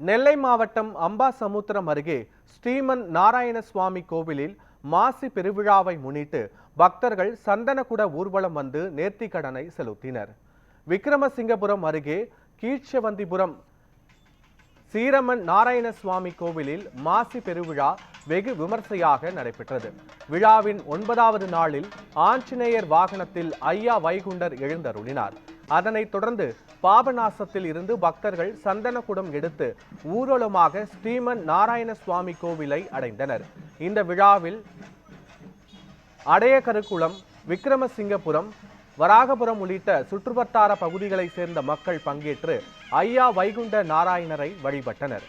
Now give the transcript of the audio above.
நெல்லை மாவட்டம் அம்பாசமுத்திரம் அருகே ஸ்ரீமன் நாராயண சுவாமி கோவிலில் மாசி பெருவிழாவை முன்னிட்டு பக்தர்கள் சந்தனகுட ஊர்வலம் வந்து நேர்த்திக்கடனை செலுத்தினர். விக்ரமசிங்கபுரம் அருகே கீழ்ச்சவந்திபுரம் சீரமன் நாராயண சுவாமி கோவிலில் மாசி பெருவிழா வெகு விமர்சையாக நடைபெற்றது. விழாவின் ஒன்பதாவது நாளில் ஆஞ்சநேயர் வாகனத்தில் ஐயா வைகுண்டர் எழுந்தருளினார். அதனைத் தொடர்ந்து பாபநாசத்தில் இருந்து பக்தர்கள் சந்தனக்குடம் எடுத்து ஊர்வலமாக ஸ்ரீமன் நாராயண சுவாமி கோவிலை அடைந்தனர். இந்த விழாவில் அடையகருக்குளம் விக்ரமசிங்கபுரம் வராகபுரம் உள்ளிட்ட சுற்றுவட்டார பகுதிகளைச் சேர்ந்த மக்கள் பங்கேற்று ஐயா வைகுண்ட நாராயணரை வழிபட்டனர்.